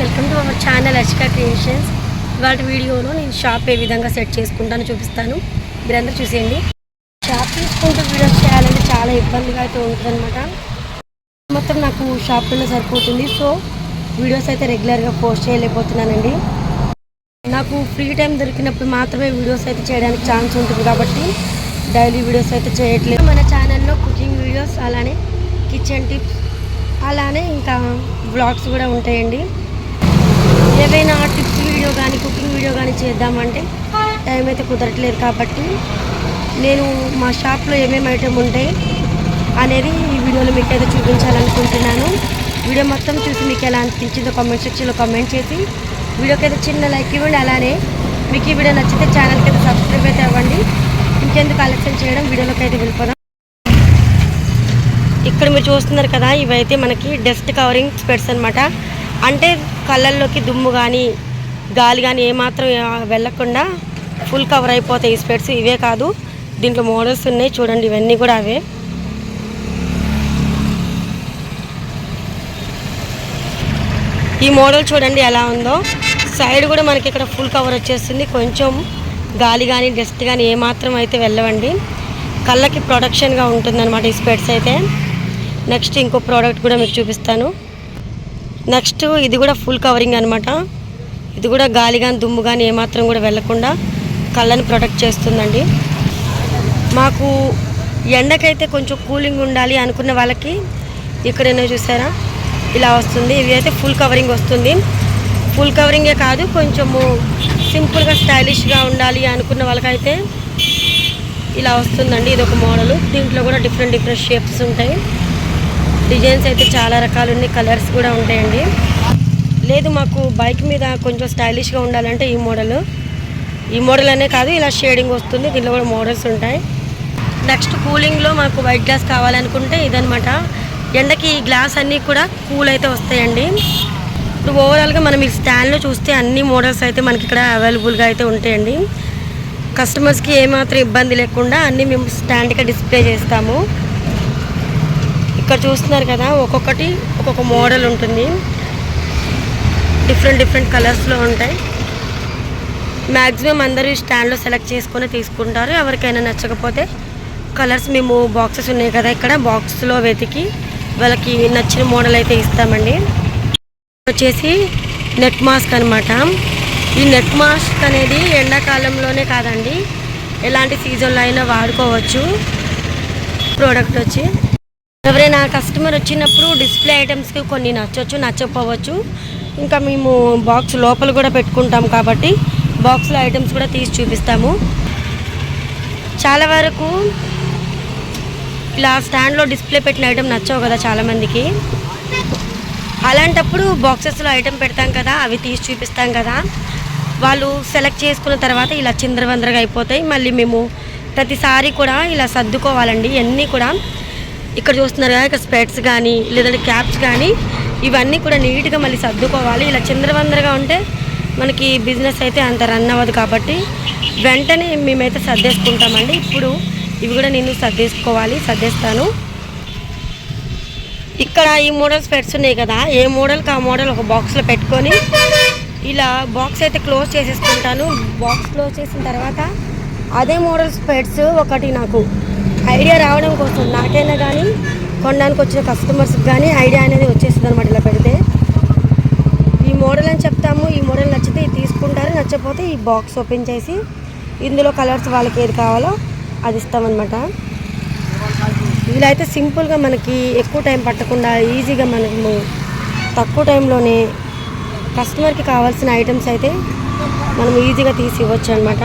Welcome to our channel Ashka Creations. ఇవాళ వీడియోలో నేను షాప్ ఏ విధంగా సెట్ చేసుకుంటానో చూపిస్తాను. మీరందరూ చూసేయండి. షాప్ తీసుకుంటూ వీడియోస్ చేయాలంటే చాలా ఇబ్బందిగా అయితే ఉంటుందన్నమాట. మొత్తం నాకు షాప్లోనే సరిపోతుంది. సో వీడియోస్ అయితే రెగ్యులర్గా పోస్ట్ చేయలేకపోతున్నానండి. నాకు ఫ్రీ టైం దొరికినప్పుడు మాత్రమే వీడియోస్ అయితే చేయడానికి ఛాన్స్ ఉంటుంది కాబట్టి డైలీ వీడియోస్ అయితే చేయట్లేదు. మన ఛానల్లో కుకింగ్ వీడియోస్ అలానే కిచెన్ టిప్స్ అలానే ఇంకా వ్లాగ్స్ కూడా ఉంటాయండి. ఏవైనా టిప్స్ వీడియో కానీ కుకింగ్ వీడియో కానీ చేద్దామంటే టైం అయితే కుదరట్లేదు కాబట్టి నేను మా షాప్లో ఏమేమి ఐటెం ఉంటాయి అనేది ఈ వీడియోలో మీకు అయితే చూపించాలనుకుంటున్నాను. వీడియో మొత్తం చూసి మీకు ఎలా అనిపించిందో కామెంట్ సెక్షన్లో కామెంట్ చేసి వీడియోకి అయితే చిన్న లైక్ ఇవ్వండి. అలానే మీకు ఈ వీడియో నచ్చితే ఛానల్కి అయితే సబ్స్క్రైబ్ అయితే అవ్వండి. ఇంకెందుకు కలెక్షన్ చేయడం వీడియోలోకి అయితే వెళ్ళిపోదాం. ఇక్కడ మీరు చూస్తున్నారు కదా ఇవైతే మనకి డస్ట్ కవరింగ్ స్పెట్స్ అనమాట అంటే కళ్ళల్లోకి దుమ్ము కానీ గాలి కానీ ఏమాత్రం వెళ్ళకుండా ఫుల్ కవర్ అయిపోతాయి ఈ స్పెట్స్ ఇవే కాదు దీంట్లో మోడల్స్ ఉన్నాయి చూడండి ఇవన్నీ కూడా అవే. ఈ మోడల్ చూడండి ఎలా ఉందో. సైడ్ కూడా మనకి ఇక్కడ ఫుల్ కవర్ వచ్చేస్తుంది. కొంచెం గాలి కానీ డస్ట్ కానీ ఏమాత్రం అయితే వెళ్ళవండి. కళ్ళకి ప్రొడక్షన్గా ఉంటుందన్నమాట ఈ స్పెట్స్ అయితే. నెక్స్ట్ ఇంకో ప్రోడక్ట్ కూడా మీకు చూపిస్తాను. నెక్స్ట్ ఇది కూడా ఫుల్ కవరింగ్ అనమాట ఇది కూడా గాలి కానీ దుమ్ము కానీ ఏమాత్రం కూడా వెళ్ళకుండా కళ్ళని ప్రొటెక్ట్ చేస్తుందండి. మాకు ఎండకైతే కొంచెం కూలింగ్ ఉండాలి అనుకున్న వాళ్ళకి ఇక్కడైనా చూసారా? ఇలా వస్తుంది. ఇవి అయితే ఫుల్ కవరింగ్ వస్తుంది. ఫుల్ కవరింగే కాదు కొంచెము సింపుల్గా స్టైలిష్గా ఉండాలి అనుకున్న వాళ్ళకైతే ఇలా వస్తుందండి. ఇది ఒక మోడల్ దీంట్లో కూడా డిఫరెంట్ డిఫరెంట్ షేప్స్ ఉంటాయి. డిజైన్స్ అయితే చాలా రకాలు ఉన్నాయి కలర్స్ కూడా ఉంటాయండి. లేదు మాకు బైక్ మీద కొంచెం స్టైలిష్గా ఉండాలంటే ఈ మోడల్. ఈ మోడల్ అనే కాదు ఇలా షేడింగ్ వస్తుంది దీనిలో కూడా మోడల్స్ ఉంటాయి. నెక్స్ట్ కూలింగ్లో మాకు వైట్ గ్లాస్ కావాలనుకుంటే ఇదనమాట ఎండకి ఈ గ్లాస్ అన్నీ కూడా కూల్ అయితే వస్తాయండి. ఇప్పుడు ఓవరాల్గా మనం ఈ స్టాండ్లో చూస్తే అన్ని మోడల్స్ అయితే మనకి ఇక్కడ అవైలబుల్గా అయితే ఉంటాయండి. కస్టమర్స్కి ఏమాత్రం ఇబ్బంది లేకుండా అన్నీ మేము స్టాండ్గా డిస్ప్లే చేస్తాము. ఇక్కడ చూస్తున్నారు కదా ఒక్కొక్కటి ఒక్కొక్క మోడల్ ఉంటుంది. డిఫరెంట్ డిఫరెంట్ కలర్స్లో ఉంటాయి. మ్యాక్సిమం అందరూ స్టాండ్లో సెలెక్ట్ చేసుకొని తీసుకుంటారు. ఎవరికైనా నచ్చకపోతే కలర్స్ మేము బాక్సెస్ ఉన్నాయి కదా ఇక్కడ బాక్స్లో వెతికి వాళ్ళకి నచ్చిన మోడల్ అయితే ఇస్తామండి. వచ్చేసి నెట్ మాస్క్ అనమాట ఈ నెట్ మాస్క్ అనేది ఎండాకాలంలోనే కాదండి ఎలాంటి సీజన్లో అయినా వాడుకోవచ్చు. ప్రోడక్ట్ వచ్చి ఎవరైనా కస్టమర్ వచ్చినప్పుడు డిస్ప్లే ఐటమ్స్కి కొన్ని నచ్చవచ్చు నచ్చకపోవచ్చు. ఇంకా మేము బాక్స్ లోపల కూడా పెట్టుకుంటాం కాబట్టి బాక్స్లో ఐటమ్స్ కూడా తీసి చూపిస్తాము. చాలా వరకు ఇలా స్టాండ్లో డిస్ప్లే పెట్టిన ఐటమ్ నచ్చవు కదా చాలామందికి అలాంటప్పుడు బాక్సెస్లో ఐటమ్ పెడతాం కదా అవి తీసి చూపిస్తాం కదా. వాళ్ళు సెలెక్ట్ చేసుకున్న తర్వాత ఇలా చిందరవందరగా అయిపోతాయి. మళ్ళీ మేము ప్రతిసారి కూడా ఇలా సర్దుకోవాలండి. ఇవన్నీ కూడా ఇక్కడ చూస్తున్నారు కదా ఇక్కడ స్పెట్స్ కానీ లేదంటే క్యాప్స్ కానీ ఇవన్నీ కూడా నీట్గా మళ్ళీ సర్దుకోవాలి. ఇలా చిందరవందరగా ఉంటే మనకి బిజినెస్ అయితే అంత రన్ అవ్వదు కాబట్టి వెంటనే మేమైతే సర్దేసుకుంటామండి. ఇప్పుడు ఇవి కూడా నేను సర్దేసుకోవాలి సర్దేస్తాను. ఇక్కడ ఈ మోడల్ స్పెట్స్ ఉన్నాయి కదా ఏ మోడల్కి ఆ మోడల్ ఒక బాక్స్లో పెట్టుకొని ఇలా బాక్స్ అయితే క్లోజ్ చేసేసుకుంటాను. బాక్స్ క్లోజ్ చేసిన తర్వాత అదే మోడల్ స్పెట్స్ ఒకటి నాకు ఐడియా రావడం కోసం నాకైనా కానీ కొనడానికి వచ్చిన కస్టమర్స్కి కానీ ఐడియా అనేది వచ్చేస్తుంది అనమాట ఇలా పెడితే. ఈ మోడల్ అని చెప్తాము. ఈ మోడల్ నచ్చితే ఇది తీసుకుంటారు. నచ్చకపోతే ఈ బాక్స్ ఓపెన్ చేసి ఇందులో కలర్స్ వాళ్ళకి ఏది కావాలో అది ఇస్తామన్నమాట ఇలా అయితే సింపుల్గా మనకి ఎక్కువ టైం పట్టకుండా ఈజీగా మనము తక్కువ టైంలోనే కస్టమర్కి కావాల్సిన ఐటమ్స్ అయితే మనం ఈజీగా తీసి ఇవ్వచ్చు అనమాట